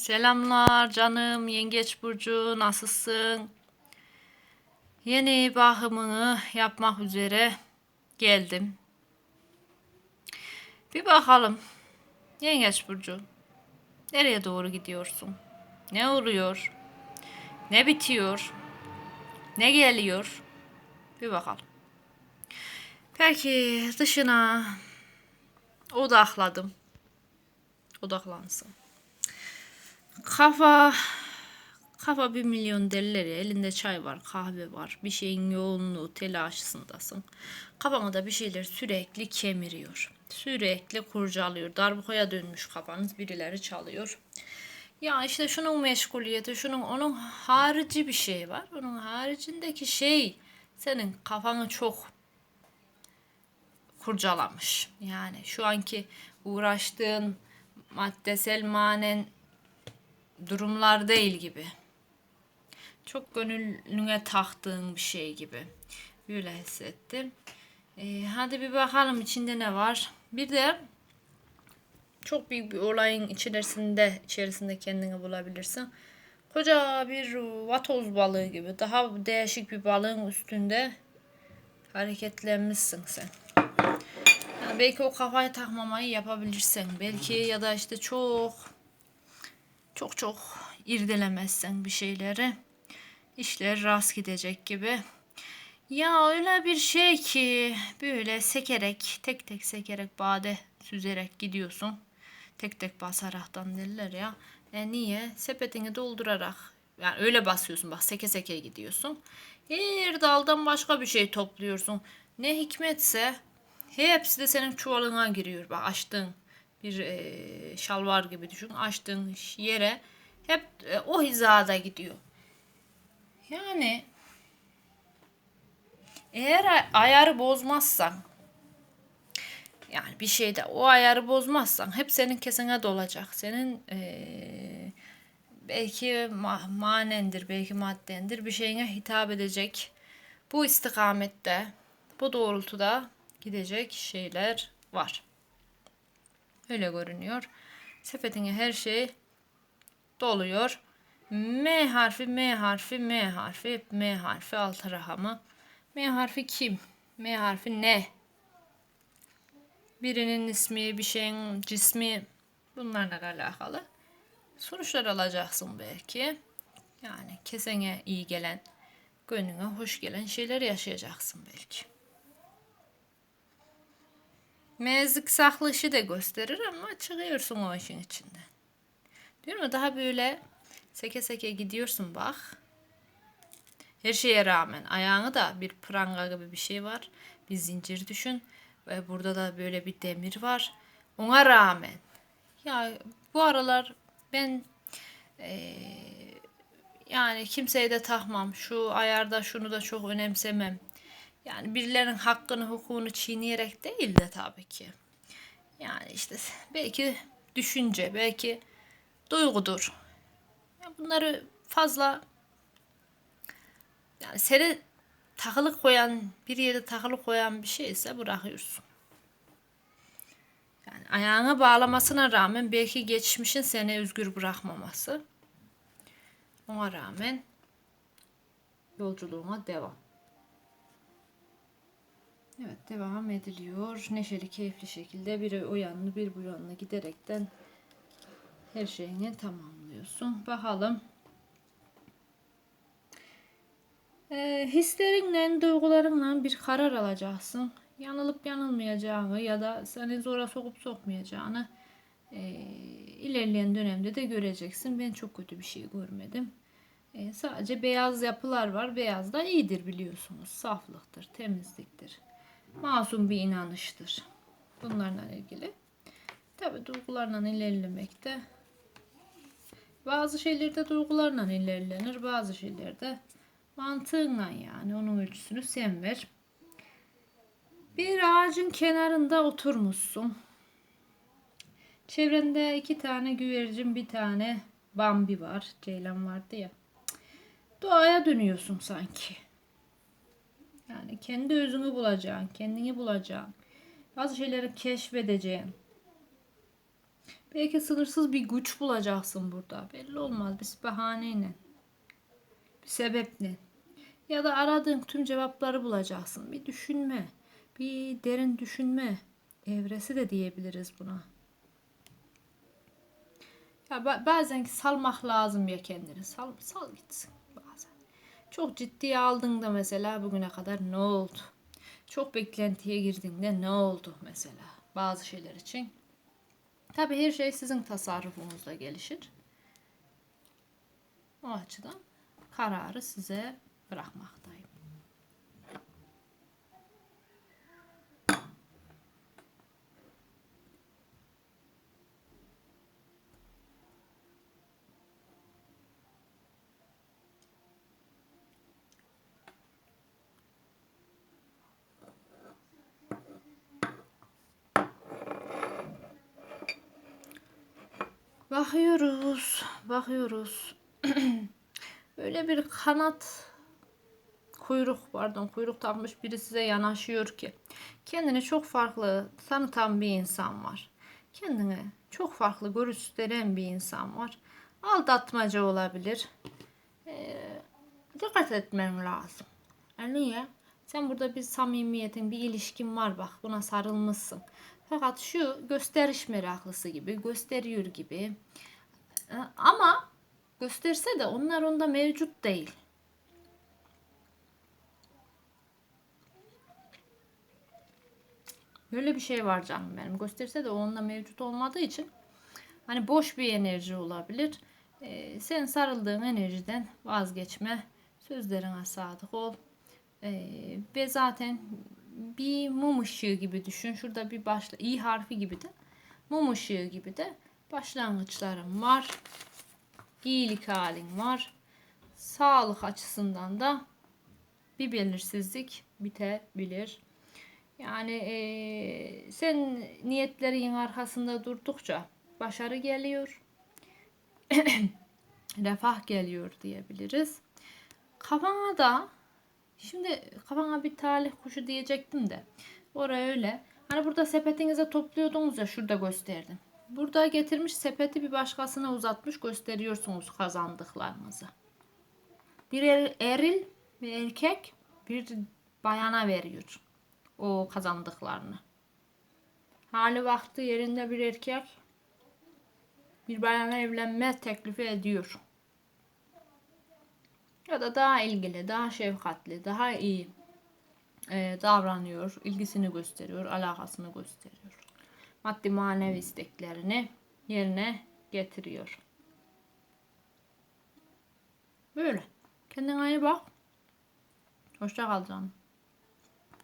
Selamlar canım Yengeç Burcu nasılsın? Yeni bakımını yapmak üzere geldim. Bir bakalım Yengeç Burcu nereye doğru gidiyorsun? Ne oluyor? Ne bitiyor? Ne geliyor? Bir bakalım. Peki dışına odakladım. Odaklansın. Kafa kafa bir milyon derler ya. Elinde çay var kahve var. Bir şeyin yoğunluğu telaşındasın kafana da bir şeyler sürekli kemiriyor. Sürekli kurcalıyor. Darbukaya dönmüş kafanız birileri çalıyor. Ya işte şunun meşguliyeti şunun onun harici bir şey var. Onun haricindeki şey senin kafanı çok kurcalamış. Yani şu anki uğraştığın maddesel manen durumlar değil gibi. Çok gönlüne taktığın bir şey gibi. Böyle hissettim. Ee, hadi bir bakalım içinde ne var. Bir de çok büyük bir olayın içerisinde içerisinde kendini bulabilirsin. Koca bir vatoz balığı gibi daha değişik bir balığın üstünde hareketlenmişsin sen. Yani belki o kafayı takmamayı yapabilirsin. Belki ya da işte çok çok çok irdelemezsen bir şeyleri işler rast gidecek gibi. Ya öyle bir şey ki böyle sekerek tek tek sekerek bade süzerek gidiyorsun. Tek tek basaraktan derler ya. E niye? Sepetini doldurarak yani öyle basıyorsun bak seke seke gidiyorsun. Her daldan başka bir şey topluyorsun. Ne hikmetse hepsi de senin çuvalına giriyor. Bak açtın bir e, şalvar gibi düşün. Açtığın yere hep e, o hizada gidiyor. Yani eğer ayarı bozmazsan yani bir şeyde o ayarı bozmazsan hep senin kesene dolacak. Senin e, belki ma manendir, belki maddendir bir şeyine hitap edecek. Bu istikamette, bu doğrultuda gidecek şeyler var. Öyle görünüyor. Sepetine her şey doluyor. M harfi, M harfi, M harfi, M harfi alt rahamı. M harfi kim? M harfi ne? Birinin ismi, bir şeyin cismi bunlarla alakalı. Sonuçlar alacaksın belki. Yani kesene iyi gelen, gönlüne hoş gelen şeyler yaşayacaksın belki. Mezlik saklı işi de gösterir ama çıkıyorsun o işin içinden. Diyor mu daha böyle seke seke gidiyorsun bak. Her şeye rağmen ayağını da bir pranga gibi bir şey var. Bir zincir düşün. Ve burada da böyle bir demir var. Ona rağmen ya bu aralar ben ee, yani kimseye de takmam. Şu ayarda şunu da çok önemsemem. Yani birilerinin hakkını, hukukunu çiğneyerek değil de tabii ki. Yani işte belki düşünce, belki duygudur. Yani bunları fazla yani seni takılı koyan, bir yere takılı koyan bir şeyse bırakıyorsun. Yani ayağına bağlamasına rağmen belki geçmişin seni özgür bırakmaması. Ona rağmen yolculuğuna devam. Evet devam ediliyor. Neşeli, keyifli şekilde bir o yanını bir bu yanına giderekten her şeyini tamamlıyorsun. Bakalım. Ee, hislerinle, duygularınla bir karar alacaksın. Yanılıp yanılmayacağını ya da seni zora sokup sokmayacağını e, ilerleyen dönemde de göreceksin. Ben çok kötü bir şey görmedim. E, sadece beyaz yapılar var. Beyaz da iyidir biliyorsunuz. Saflıktır, temizliktir masum bir inanıştır. Bunlarla ilgili. Tabi duygularla ilerlemekte bazı şeylerde duygularla ilerlenir. Bazı şeylerde mantığınla yani onun ölçüsünü sen ver. Bir ağacın kenarında oturmuşsun. Çevrende iki tane güvercin, bir tane bambi var. Ceylan vardı ya. Doğaya dönüyorsun sanki. Yani kendi özünü bulacaksın, kendini bulacaksın. Bazı şeyleri keşfedeceksin. Belki sınırsız bir güç bulacaksın burada. Belli olmaz. Bir bahaneyle. Bir sebeple. Ya da aradığın tüm cevapları bulacaksın. Bir düşünme. Bir derin düşünme evresi de diyebiliriz buna. Ya ba- bazen salmak lazım ya kendini. Sal, sal gitsin. Çok ciddiye aldığında mesela bugüne kadar ne oldu? Çok beklentiye girdiğinde ne oldu mesela bazı şeyler için? Tabii her şey sizin tasarrufunuzda gelişir. O açıdan kararı size bırakmaktayım. Bakıyoruz, bakıyoruz. Böyle bir kanat kuyruk pardon kuyruk takmış biri size yanaşıyor ki kendini çok farklı tanıtan bir insan var. Kendini çok farklı gösteren bir insan var. Aldatmaca olabilir. Ee, dikkat etmen lazım. E niye? Sen burada bir samimiyetin, bir ilişkin var bak buna sarılmışsın. Fakat şu gösteriş meraklısı gibi, gösteriyor gibi. Ee, Ama gösterse de onlar onda mevcut değil. Böyle bir şey var canım benim. Gösterse de o onda mevcut olmadığı için hani boş bir enerji olabilir. Ee, sen sarıldığın enerjiden vazgeçme. Sözlerine sadık ol. Ee, ve zaten bir mum ışığı gibi düşün. Şurada bir başla i harfi gibi de mum ışığı gibi de başlangıçlarım var. İyilik halin var. Sağlık açısından da bir belirsizlik bitebilir. Yani eee, sen niyetlerin arkasında durdukça başarı geliyor. refah geliyor diyebiliriz. Kafana da şimdi kafana bir talih kuşu diyecektim de oraya öyle. Hani burada sepetinize topluyordunuz ya şurada gösterdim. Burada getirmiş sepeti bir başkasına uzatmış gösteriyorsunuz kazandıklarınızı. Bir er- eril bir erkek bir bayana veriyor o kazandıklarını. Hali vakti yerinde bir erkek bir bayana evlenme teklifi ediyor. Ya da daha ilgili, daha şefkatli, daha iyi e, davranıyor, ilgisini gösteriyor, alakasını gösteriyor. Maddi manevi isteklerini yerine getiriyor. Böyle. Kendine iyi bak. Hoşça kal canım.